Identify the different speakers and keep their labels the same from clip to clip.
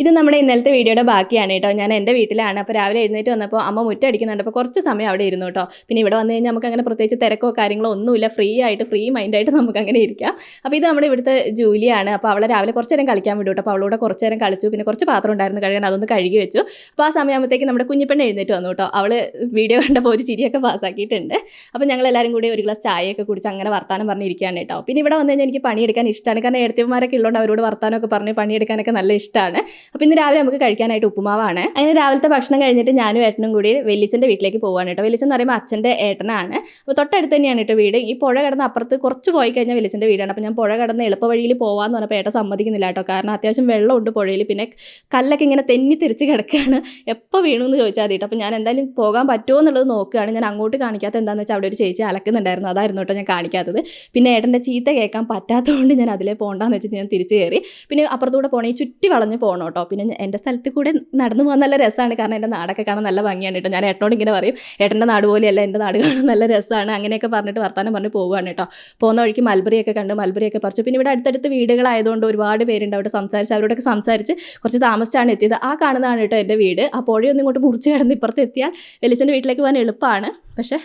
Speaker 1: ഇത് നമ്മുടെ ഇന്നലത്തെ വീഡിയോയുടെ ബാക്കിയാണ് കേട്ടോ. ഞാൻ എന്റെ വീട്ടിലാണ്. അപ്പോൾ രാവിലെ എഴുന്നേറ്റ് വന്നപ്പോൾ അമ്മ മുറ്റടിക്കുന്നുണ്ട് അപ്പോൾ കുറച്ച് സമയം അവിടെ ഇരുന്നു കേട്ടോ. പിന്നെ ഇവിടെ വന്നു കഴിഞ്ഞാൽ നമുക്ക് അങ്ങനെ പ്രത്യേകിച്ച് തിരക്കോ കാര്യങ്ങളോ ഒന്നുമില്ല. ഫ്രീ ആയിട്ട് ഫ്രീ മൈൻഡായിട്ട് നമുക്ക് അങ്ങനെ ഇരിക്കാം. അപ്പോൾ ഇത് നമ്മുടെ ഇവിടുത്തെ ജൂലിയാണ്. അപ്പോൾ അവളെ രാവിലെ കുറച്ച് നേരം കളിക്കാൻ വിട്ടു കേട്ടോ. അപ്പോൾ അവളോട് കുറച്ച് നേരം കളിച്ചു. പിന്നെ കുറച്ച് പാത്രം ഉണ്ടായിരുന്നു കഴുകാൻ. അതൊന്ന് കഴുകി വെച്ചു. അപ്പോൾ ആ സമയമാകുമ്പോഴത്തേക്ക് നമ്മുടെ കുഞ്ഞിപ്പെണ്ണ് എഴുന്നേറ്റ് വന്നു കേട്ടോ. അവൾ വീഡിയോ കണ്ടപ്പോൾ ഒരു ചിരിയൊക്കെ പാസ്സാക്കിയിട്ടുണ്ട്. അപ്പോൾ ഞങ്ങൾ എല്ലാവരും കൂടി ഒരു ഗ്ലാസ് ചായയൊക്കെ കുടിച്ച് അങ്ങനെ വർത്താനം പറഞ്ഞിരിക്കുകയാണ് കേട്ടോ. പിന്നെ ഇവിടെ വന്നു കഴിഞ്ഞാൽ എനിക്ക് പണിയെടുക്കാൻ ഇഷ്ടമാണ്. കാരണം എഴുത്തിമാരൊക്കെ ഉള്ളതുകൊണ്ട് അവരോട് വർത്താനമൊക്കെ പറഞ്ഞ് പണിയെടുക്കാനൊക്കെ നല്ല ഇഷ്ടമാണ്. അപ്പോൾ ഇന്ന് രാവിലെ നമുക്ക് കഴിക്കാനായിട്ട് ഉപ്പുമാവാണ്. അങ്ങനെ രാവിലത്തെ ഭക്ഷണം കഴിഞ്ഞിട്ട് ഞാനും ഏട്ടനും കൂടി വെല്ലിച്ചന്റെ വീട്ടിലേക്ക് പോവാണ് കേട്ടോ. വെല്ലിച്ചൻ എന്ന് പറയുമ്പോൾ അച്ഛന്റെ ഏട്ടനാണ്. അപ്പോൾ തൊട്ടടുത്ത് തന്നെയാണ് കേട്ടോ വീട്. ഈ പുഴ കടന്ന് അപ്പുറത്ത് കുറച്ച് പോയി കഴിഞ്ഞാൽ വെല്ലിച്ചന്റെ വീടാണ്. അപ്പോൾ ഞാൻ പുഴ കടന്ന് എളുപ്പ വഴിയിൽ പോകാമെന്ന് പറഞ്ഞപ്പോൾ ഏട്ടൻ സമ്മതിക്കുന്നില്ല കേട്ടോ. കാരണം അത്യാവശ്യം വെള്ളമുണ്ട് പുഴയിൽ. പിന്നെ കല്ലൊക്കെ ഇങ്ങനെ തെന്നി തിരിച്ച് കിടക്കുകയാണ് എപ്പോൾ വീണു എന്ന് ചോദിച്ചാൽ മതി കേട്ടോ. അപ്പോൾ ഞാൻ എന്തായാലും പോകാൻ പറ്റുമോ എന്നുള്ളത് നോക്കുകയാണ്. ഞാൻ അങ്ങോട്ട് കാണിക്കാത്ത എന്താണെന്ന് വെച്ചാൽ അവിടെ ഒരു ചേച്ചി അലക്കുന്നുണ്ടായിരുന്നു. അതായിരുന്നു കേട്ടോ ഞാൻ കാണിക്കാത്തത്. പിന്നെ ഏട്ടന്റെ ചീത്ത കേൾക്കാൻ പറ്റാത്തതുകൊണ്ട് ഞാൻ അതിലേ പോകണ്ടെന്ന് വെച്ചിട്ട് ഞാൻ തിരിച്ചു കയറി. പിന്നെ അപ്പുറത്തൂടെ പോകണമെങ്കിൽ ചുറ്റി വളഞ്ഞ് പോകണം കേട്ടോ പിന്നെ ഞാൻ- എന്റെ സ്ഥലത്ത് കൂടെ നടന്നു പോകാൻ നല്ല രസമാണ് കാരണം എന്റെ നാടൊക്കെ കാണാൻ നല്ല ഭംഗിയാണ് കേട്ടോ. ഞാൻ ഏട്ടനോട് ഇങ്ങനെ പറയും ഏട്ടന്റെ നാട് പോലെയല്ല എന്റെ നാട് കാണാൻ നല്ല രസമാണ് അങ്ങനെയൊക്കെ പറഞ്ഞിട്ട് വർത്താനം പറഞ്ഞ് പോവുകയാണ് കേട്ടോ. പോകുന്ന വഴിക്ക് മൽബറിയൊക്കെ കണ്ട് മൽബറിയൊക്കെ പറിച്ചു. പിന്നെ ഇവിടെ അടുത്തടുത്ത് വീടുകളായതുകൊണ്ട് ഒരുപാട് പേരുണ്ട്. അവിടെ സംസാരിച്ച് അവരോടൊക്കെ സംസാരിച്ച് കുറച്ച് താമസിച്ചാണ് എത്തിയത്. ആ കാണുന്നതാണ് കേട്ടോ എന്റെ വീട്. ആ പുഴയൊന്നും ഇങ്ങോട്ട് മുറിച്ച് കിടന്ന് ഇപ്പുറത്ത് എത്തിയാൽ വെളിച്ചന്റെ വീട്ടിലേക്ക് പോകാൻ എളുപ്പമാണ് പക്ഷേ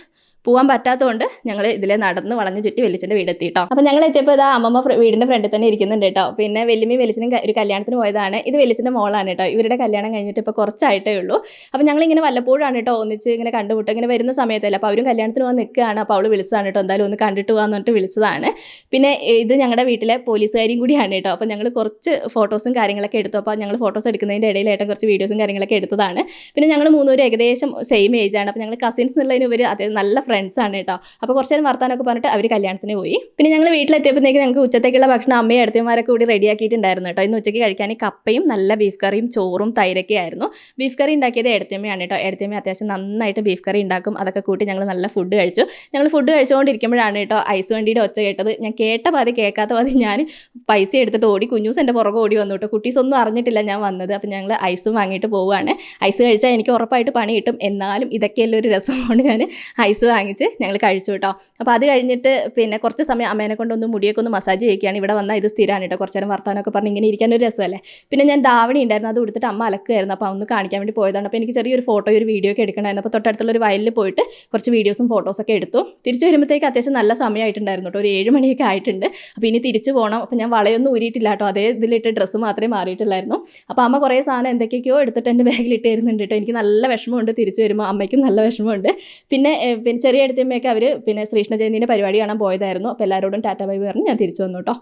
Speaker 1: പോകാൻ പറ്റാത്തതുകൊണ്ട് ഞങ്ങൾ ഇതിലെ നടന്ന് വളഞ്ഞു ചുറ്റി വെല്ലിച്ചന്റെ വീട് എത്തിയിട്ടോ അപ്പോൾ ഞങ്ങൾ എത്തിയപ്പോൾ ഇതാ അമ്മമ്മ വീടിന്റെ ഫ്രണ്ടിൽ തന്നെ ഇരിക്കുന്നുണ്ട് കേട്ടോ. പിന്നെ വെല്ലുമ്മി വെല്ലിച്ചനും ഒരു കല്യാണത്തിന് പോയതാണ്. ഇത് വെല്ലിച്ചന്റെ മോളാണ് കേട്ടോ. ഇവരുടെ കല്യാണം കഴിഞ്ഞിട്ട് ഇപ്പോൾ കുറച്ചായിട്ടേ ഉള്ളൂ. അപ്പോൾ ഞങ്ങൾ ഇങ്ങനെ വല്ലപ്പോഴാണ് കേട്ടോ ഒന്നിച്ച് ഇങ്ങനെ കണ്ടുമുട്ടും ഇങ്ങനെ വരുന്ന സമയത്തല്ല. അപ്പോൾ അവരും കല്യാണത്തിന് പോകാൻ നിൽക്കുകയാണ്. അപ്പോൾ അവൾ വിളിച്ചതാണ് കേട്ടോ എന്തായാലും ഒന്ന് കണ്ടിട്ട് പോകാന്ന് പറഞ്ഞിട്ട് വിളിച്ചതാണ്. പിന്നെ ഇത് ഞങ്ങളുടെ വീട്ടിലെ പോലീസുകാരിയും കൂടിയാണ് കേട്ടോ. അപ്പോൾ ഞങ്ങൾ കുറച്ച് ഫോട്ടോസും കാര്യങ്ങളൊക്കെ എടുത്തു. അപ്പോൾ ഞങ്ങൾ ഫോട്ടോസ് എടുക്കുന്നതിന്റെ ഇടയിലായിട്ട് കുറച്ച് വീഡിയോസും കാര്യങ്ങളൊക്കെ എടുത്തതാണ്. പിന്നെ ഞങ്ങൾ മൂന്നുപേരും ഏകദേശം സെയിം ഏജാണ് അപ്പോൾ ഞങ്ങൾ കസിൻസ് എന്നുള്ളതിന് ഇവർ അതേ നല്ല ആണ് കേട്ടോ അപ്പോൾ കുറച്ച് നേരം വർത്താനൊക്കെ പറഞ്ഞിട്ട് അവർ കല്യാണത്തിന് പോയി. പിന്നെ ഞങ്ങൾ വീട്ടിലെത്തിയപ്പോഴത്തേക്ക് ഞങ്ങൾക്ക് ഉച്ചത്തേക്കുള്ള ഭക്ഷണം അമ്മയും അടുത്തമാരൊക്കെ കൂടി റെഡിയാക്കിയിട്ടുണ്ടായിരുന്നു കേട്ടോ ഇന്ന് ഉച്ചയ്ക്ക് കഴിക്കാൻ കപ്പയും നല്ല ബീഫ് കറിയും ചോറും തൈരൊക്കെ ആയിരുന്നു. ബീഫ് കറി ഉണ്ടാക്കിയത് എടുത്തമ്മയാണ് കേട്ടോ എടുത്തമ്മ അത്യാവശ്യം നന്നായിട്ട് ബീഫ് കറി ഉണ്ടാക്കും. അതൊക്കെ കൂട്ടി ഞങ്ങൾ നല്ല ഫുഡ് കഴിച്ചു. ഞങ്ങൾ ഫുഡ് കഴിച്ചുകൊണ്ടിരിക്കുമ്പോഴാണ് കേട്ടോ ഐസ് വണ്ടിയുടെ ഒച്ച കേട്ടത്. ഞാൻ കേട്ട പാതി കേൾക്കാത്ത പാതി ഞാൻ പൈസ എടുത്തിട്ട് ഓടി കുഞ്ഞൂസ് എന്റെ പുറകെ ഓടി വന്നു കേട്ടോ കുട്ടീസ് ഒന്നും അറിഞ്ഞിട്ടില്ല ഞാൻ വന്നത്. അപ്പം ഞങ്ങൾ ഐസും വാങ്ങിയിട്ട് പോവുകയാണ് ഐസ് കഴിച്ചാൽ എനിക്ക് ഉറപ്പായിട്ട് പണി കിട്ടും. എന്നാലും ഇതൊക്കെയല്ലേ ഒരു രസമാണ് ഞാൻ ഐസ് വാങ്ങിച്ച് ഞങ്ങൾ കഴിച്ചു കേട്ടോ. അപ്പോൾ അത് കഴിഞ്ഞിട്ട് പിന്നെ കുറച്ച് സമയം അമ്മേനെ കൊണ്ടൊന്ന് മുടിയൊക്കെ ഒന്ന് മസാജ് ചെയ്യിക്കുകയാണ്. ഇവിടെ വന്നാൽ ഇത് സ്ഥിരമാണ് കേട്ടോ. കുറച്ച് നേരം വർത്താനമൊക്കെ പറഞ്ഞ് ഇങ്ങനെ ഇരിക്കാനൊരു രസമല്ലേ? പിന്നെ ഞാൻ ദാവണി ഉണ്ടായിരുന്നു. അത് കൊടുത്തിട്ട് അമ്മ അലക്കുമായിരുന്നു അപ്പോൾ ഒന്ന് കാണിക്കാൻ വേണ്ടി പോയതാണ്. അപ്പോൾ എനിക്ക് ചെറിയൊരു ഫോട്ടോ ഒരു വീഡിയോ ഒക്കെ എടുക്കണമായിരുന്നു. അപ്പോൾ തൊട്ടടുത്തുള്ള ഒരു വയലിൽ പോയിട്ട് കുറച്ച് വീഡിയോസും ഫോട്ടോസൊക്കെ എടുത്തു. തിരിച്ചു വരുമ്പോഴത്തേക്ക് അത്യാവശ്യം നല്ല സമയമായിട്ടുണ്ടായിരുന്നു കേട്ടോ. ഒരു ഏഴ് മണിയൊക്കെ ആയിട്ടുണ്ട്. അപ്പോൾ ഇനി തിരിച്ചു പോകണം അപ്പോൾ ഞാൻ വളയൊന്നും ഊരിയിട്ടില്ല കേട്ടോ. അതേ ഇതിലിട്ട് ഡ്രസ്സ് മാത്രമേ മാറിയിട്ടുള്ളായിരുന്നു. അപ്പോൾ അമ്മ കുറേ സാധനം എന്തൊക്കെയൊക്കെയോ എടുത്തിട്ട് എന്റെ ബാഗിലിട്ട് തരുന്നുണ്ട് കേട്ടോ. എനിക്ക് നല്ല വിഷമമുണ്ട് തിരിച്ചു വരുമ്പോൾ. അമ്മയ്ക്കും നല്ല വിഷമമുണ്ട്. പിന്നെ പിന്നെ ചെറിയ അവർ പിന്നെ ശ്രീകൃഷ്ണ ജയന്തിന്റെ പരിപാടി കാണാൻ പോയതായിരുന്നു. അപ്പോൾ എല്ലാവരോടും ടാറ്റ ബൈ പറഞ്ഞ് ഞാൻ തിരിച്ചു വന്നു കേട്ടോ